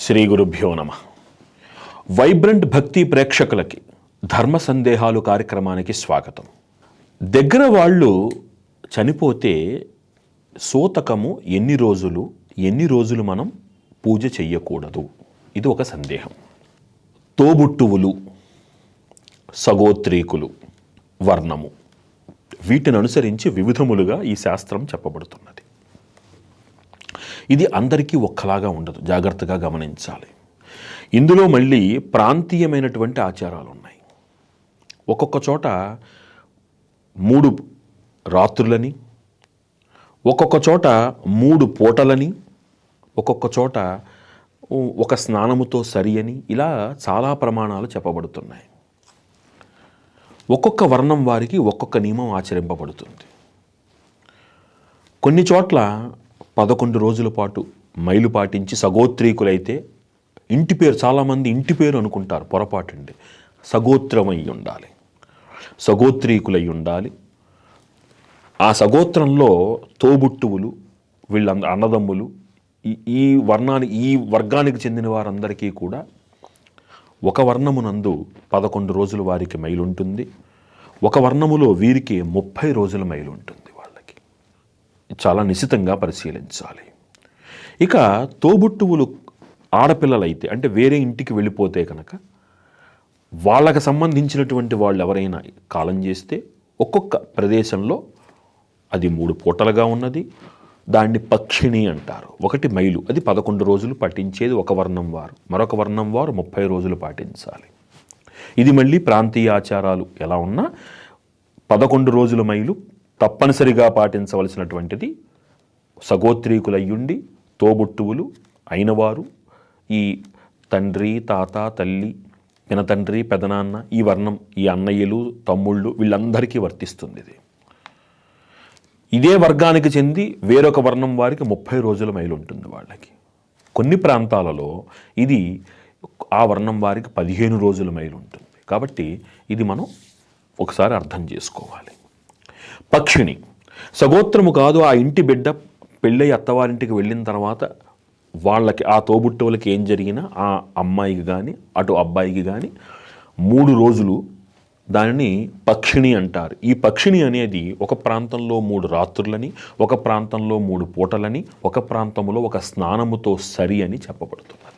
శ్రీ గురుభ్యో నమ. వైబ్రెంట్ భక్తి ప్రేక్షకులకి ధర్మ సందేహాలు కార్యక్రమానికి స్వాగతం. దగ్గర వాళ్ళు చనిపోతే సోతకము ఎన్ని రోజులు ఎన్ని రోజులు మనం పూజ చెయ్యకూడదు? ఇది ఒక సందేహం. తోబుట్టువులు సగోత్రీకులు వర్ణము వీటిని అనుసరించి వివిధములుగా ఈ శాస్త్రం చెప్పబడుతున్నది. ఇది అందరికీ ఒక్కలాగా ఉండదు. జాగ్రత్తగా గమనించాలి. ఇందులో మళ్ళీ ప్రాంతీయమైనటువంటి ఆచారాలు ఉన్నాయి ఒక్కొక్క చోట మూడు రాత్రులని ఒక్కొక్క చోట మూడు పూటలని ఒక్కొక్క చోట ఒక స్నానముతో సరి అని ఇలా చాలా ప్రమాణాలు చెప్పబడుతున్నాయి. ఒక్కొక్క వర్ణం వారికి ఒక్కొక్క నియమం ఆచరింపబడుతుంది. కొన్ని చోట్ల పదకొండు రోజుల పాటు మైలు పాటించి సగోత్రీకులైతే ఇంటి పేరు చాలామంది ఇంటి పేరు అనుకుంటారు పొరపాటుండి. సగోత్రమై ఉండాలి. సగోత్రీకులై ఉండాలి. ఆ సగోత్రంలో తోబుట్టువులు వీళ్ళ అన్నదమ్ములు ఈ- ఈ వర్ణానికి ఈ వర్గానికి చెందిన వారందరికీ కూడా ఒక వర్ణమునందు పదకొండు రోజులు వారికి మైలు ఉంటుంది ఒక వర్ణములో వీరికి ముప్పై రోజుల మైలు ఉంటుంది చాలా నిశితంగా పరిశీలించాలి. ఇక తోబుట్టువులు ఆడపిల్లలైతే అంటే వేరే ఇంటికి వెళ్ళిపోతే కనుక వాళ్ళకి సంబంధించినటువంటి వాళ్ళు ఎవరైనా కాలం చేస్తే ఒక్కొక్క ప్రదేశంలో అది మూడు పూటలుగా ఉన్నది. దాన్ని పక్షిణి అంటారు. ఒకటి మైలు. అది పదకొండు రోజులు పాటించేది ఒక వర్ణం వారు. మరొక వర్ణం వారు ముప్పై రోజులు పాటించాలి. ఇది మళ్ళీ ప్రాంతీయ ఆచారాలు. ఎలా ఉన్నా పదకొండు రోజుల మైలు తప్పనిసరిగా పాటించవలసినటువంటిది సగోత్రీకులయ్యుండి తోబుట్టువులు అయినవారు ఈ తండ్రి తాత తల్లి పినతండ్రి పెదనాన్న ఈ వర్ణం ఈ అన్నయ్యలు తమ్ముళ్ళు వీళ్ళందరికీ వర్తిస్తుంది ఇది ఇదే వర్గానికి చెంది వేరొక వర్ణం వారికి ముప్పై రోజుల మైలు ఉంటుంది వాళ్ళకి. కొన్ని ప్రాంతాలలో ఇది ఆ వర్ణం వారికి పదిహేను రోజుల మైలు ఉంటుంది కాబట్టి ఇది మనం ఒకసారి అర్థం చేసుకోవాలి. పక్షిని. సగోత్రము కాదు ఆ ఇంటి బిడ్డ పెళ్ళై అత్తవారింటికి వెళ్ళిన తర్వాత వాళ్ళకి ఆ తోబుట్టువులకి ఏం జరిగినా ఆ అమ్మాయికి కానీ అటు అబ్బాయికి కానీ మూడు రోజులు దానిని పక్షిణి అంటారు. ఈ పక్షిణి అనేది ఒక ప్రాంతంలో మూడు రాత్రులని ఒక ప్రాంతంలో మూడు పూటలని ఒక ప్రాంతంలో ఒక స్నానముతో సరి అని చెప్పబడుతున్నది.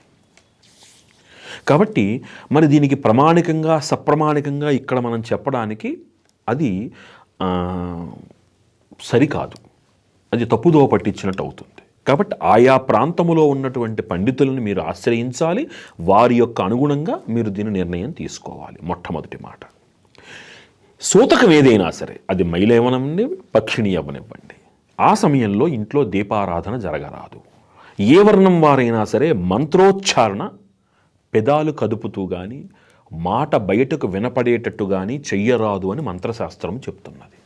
కాబట్టి మరి దీనికి ప్రమాణికంగా సప్రమాణికంగా ఇక్కడ మనం చెప్పడానికి అది సరికాదు. అది తప్పుదోవ పట్టించినట్టు అవుతుంది. కాబట్టి ఆయా ప్రాంతములో ఉన్నటువంటి పండితులను మీరు ఆశ్రయించాలి. వారి యొక్క అనుగుణంగా మీరు దీని నిర్ణయం తీసుకోవాలి. మొట్టమొదటి మాట. సూతకం ఏదైనా సరే అది మైలేవనండి పక్షిణి అవ్వనివ్వండి. ఆ సమయంలో ఇంట్లో దీపారాధన జరగరాదు. ఏ వర్ణం వారైనా సరే మంత్రోచ్చారణ పెదాలు కదుపుతూ కానీ మాట బయటకు వినపడేటట్టు కానీ చెయ్యరాదు అని మంత్రశాస్త్రం చెప్తున్నది.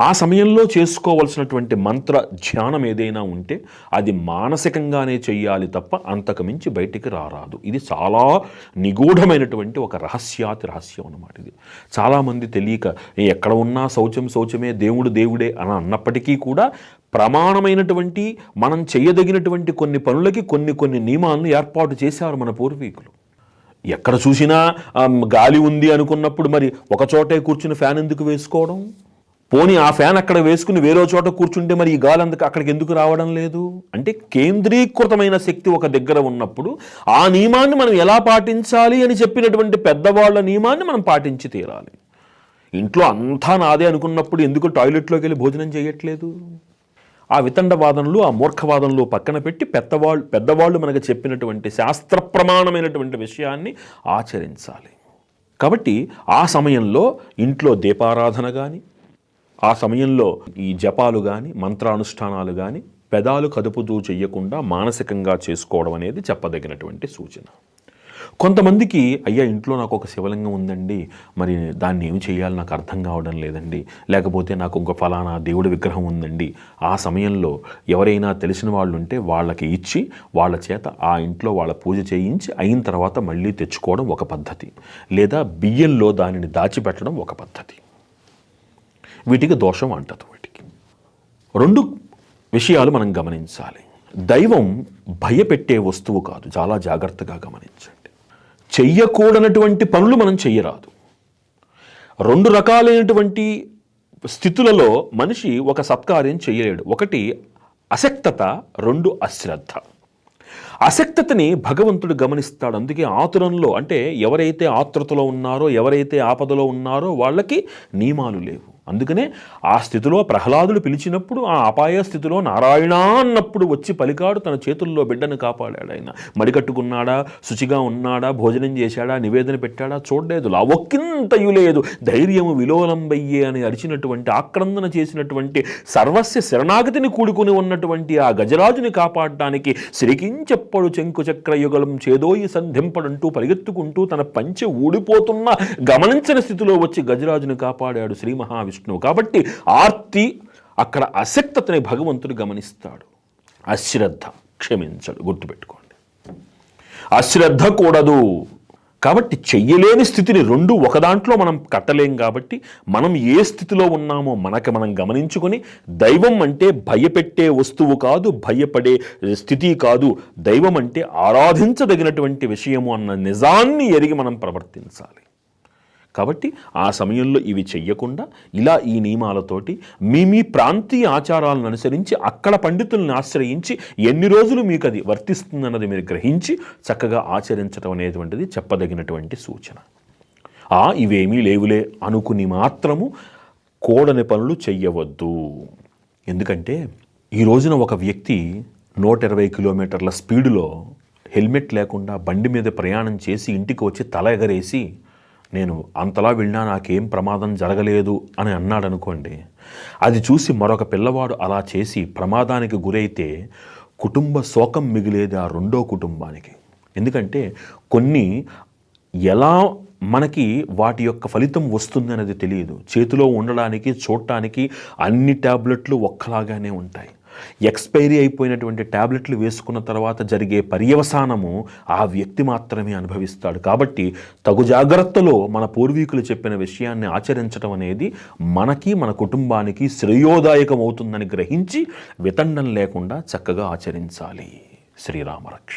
ఆ సమయంలో చేసుకోవలసినటువంటి మంత్ర ధ్యానం ఏదైనా ఉంటే అది మానసికంగానే చెయ్యాలి తప్ప అంతకు మించి బయటికి రారాదు. ఇది చాలా నిగూఢమైనటువంటి ఒక రహస్యాతి రహస్యం అన్నమాట ఇది. చాలామంది తెలియక ఎక్కడ ఉన్నా శౌచం శౌచమే దేవుడు దేవుడే అని అన్నప్పటికీ కూడా ప్రమాణమైనటువంటి మనం చేయదగినటువంటి కొన్ని పనులకి కొన్ని కొన్ని నియమాలను ఏర్పాటు చేశారు మన పూర్వీకులు. ఎక్కడ చూసినా గాలి ఉంది అనుకున్నప్పుడు మరి ఒక చోటే కూర్చుని ఫ్యాన్ ఎందుకు వేసుకోవడం? పోనీ ఆ ఫ్యాన్ అక్కడ వేసుకుని వేరే చోట కూర్చుంటే మరి ఈ గాలి అందుకు అక్కడికి ఎందుకు రావడం లేదు? అంటే కేంద్రీకృతమైన శక్తి ఒక దగ్గర ఉన్నప్పుడు ఆ నియమాన్ని మనం ఎలా పాటించాలి అని చెప్పినటువంటి పెద్దవాళ్ళ నియమాన్ని మనం పాటించి తీరాలి. ఇంట్లో అంతా నాదే అనుకున్నప్పుడు ఎందుకు టాయిలెట్లోకి వెళ్ళి భోజనం చేయట్లేదు? ఆ వితండవాదనలు ఆ మూర్ఖవాదనలు పక్కన పెట్టి పెద్దవాళ్ళు పెద్దవాళ్ళు మనకు చెప్పినటువంటి శాస్త్ర ప్రమాణమైనటువంటి విషయాన్ని ఆచరించాలి. కాబట్టి ఆ సమయంలో ఇంట్లో దీపారాధన కానీ ఆ సమయంలో ఈ జపాలు కానీ మంత్రానుష్ఠానాలు కానీ పెదాలు కదుపుతూ చేయకుండా మానసికంగా చేసుకోవడం అనేది చెప్పదగినటువంటి సూచన. కొంతమందికి అయ్యా ఇంట్లో నాకు ఒక శివలింగం ఉందండి మరి దాన్ని ఏం చేయాలి? నాకు అర్థం కావడం లేదండి. లేకపోతే నాకు ఇంకో ఫలానా దేవుడి విగ్రహం ఉందండి. ఆ సమయంలో ఎవరైనా తెలిసిన వాళ్ళు ఉంటే వాళ్ళకి ఇచ్చి వాళ్ళ చేత ఆ ఇంట్లో వాళ్ళ పూజ చేయించి అయిన తర్వాత మళ్ళీ తెచ్చుకోవడం ఒక పద్ధతి. లేదా బియ్యంలో దానిని దాచిపెట్టడం ఒక పద్ధతి. వీటికి దోషం అంటదు వీటికి. రెండు విషయాలు మనం గమనించాలి. దైవం భయపెట్టే వస్తువు కాదు చాలా జాగ్రత్తగా గమనించండి. చెయ్యకూడనటువంటి పనులు మనం చెయ్యరాదు. రెండు రకాలైనటువంటి స్థితులలో మనిషి ఒక సత్కార్యం చేయలేడు. ఒకటి అసక్తత రెండు అశ్రద్ధ. అసక్తతని భగవంతుడు గమనిస్తాడు. అందుకే ఆతురంలో అంటే ఎవరైతే ఆతృతలో ఉన్నారో ఎవరైతే ఆపదలో ఉన్నారో వాళ్ళకి నియమాలు లేవు. అందుకనే ఆ స్థితిలో ప్రహ్లాదుడు పిలిచినప్పుడు ఆ అపాయ స్థితిలో నారాయణ అన్నప్పుడు వచ్చి పలికాడు తన చేతుల్లో బిడ్డను కాపాడాడు ఆయన. మడికట్టుకున్నాడా? శుచిగా ఉన్నాడా? భోజనం చేశాడా? నివేదన పెట్టాడా? చూడలేదు. లావొక్కింతయు లేదు. ధైర్యము విలోలంబయ్యే అని అరిచినటువంటి ఆక్రందన చేసినటువంటి సర్వస్య శరణాగతిని కూడుకుని ఉన్నటువంటి ఆ గజరాజుని కాపాడడానికి సిరికించెప్పడు చెంకు చక్రయుగలం చేదోయి సంధింపడంటూ పరిగెత్తుకుంటూ తన పంచె ఊడిపోతున్న గమనించిన స్థితిలో వచ్చి గజరాజుని కాపాడాడు శ్రీ మహావి మహావిష్ణువు కాబట్టి ఆర్తి అక్కడ అసక్తతని భగవంతుడు గమనిస్తాడు. అశ్రద్ధ క్షమించడు. గుర్తుపెట్టుకోండి. అశ్రద్ధ కూడదు. కాబట్టి చెయ్యలేని స్థితిని రెండు ఒక దాంట్లో మనం కట్టలేం కాబట్టి మనం ఏ స్థితిలో ఉన్నామో మనకి మనం గమనించుకొని దైవం అంటే భయపెట్టే వస్తువు కాదు భయపడే స్థితి కాదు. దైవం అంటే ఆరాధించదగినటువంటి విషయము అన్న నిజాన్ని ఎరిగి మనం ప్రవర్తించాలి. కాబట్టి ఆ సమయంలో ఇవి చెయ్యకుండా ఇలా ఈ నియమాలతోటి మీ మీ ప్రాంతీయ ఆచారాలను అనుసరించి అక్కడ పండితుల్ని ఆశ్రయించి ఎన్ని రోజులు మీకు అది వర్తిస్తుందన్నది మీరు గ్రహించి చక్కగా ఆచరించడం అనేటువంటిది చెప్పదగినటువంటి సూచన. ఆ ఇవేమీ లేవులే అనుకుని మాత్రము కోడని పనులు చెయ్యవద్దు. ఎందుకంటే ఈ రోజున ఒక వ్యక్తి నూట ఇరవై కిలోమీటర్ల స్పీడులో హెల్మెట్ లేకుండా బండి మీద ప్రయాణం చేసి ఇంటికి వచ్చి తల ఎగరేసి నేను అంతలా వెళ్ళినా నాకేం ప్రమాదం జరగలేదు అని అన్నాడు అనుకోండి అది చూసి మరొక పిల్లవాడు అలా చేసి ప్రమాదానికి గురైతే కుటుంబ శోకం మిగిలేది ఆ రెండో కుటుంబానికి. ఎందుకంటే కొన్ని ఎలా మనకి వాటి యొక్క ఫలితం వస్తుంది అనేది తెలియదు. చేతిలో ఉండడానికి చూడటానికి అన్ని ట్యాబ్లెట్లు ఒక్కలాగానే ఉంటాయి. ఎక్స్పైరీ అయిపోయినటువంటి ట్యాబ్లెట్లు వేసుకున్న తర్వాత జరిగే పర్యవసానము ఆ వ్యక్తి మాత్రమే అనుభవిస్తాడు. కాబట్టి తగు జాగ్రత్తలో మన పూర్వీకులు చెప్పిన విషయాన్ని ఆచరించడం అనేది మనకి మన కుటుంబానికి శ్రేయోదాయకం అవుతుందని గ్రహించి వితండం లేకుండా చక్కగా ఆచరించాలి. శ్రీరామరక్ష.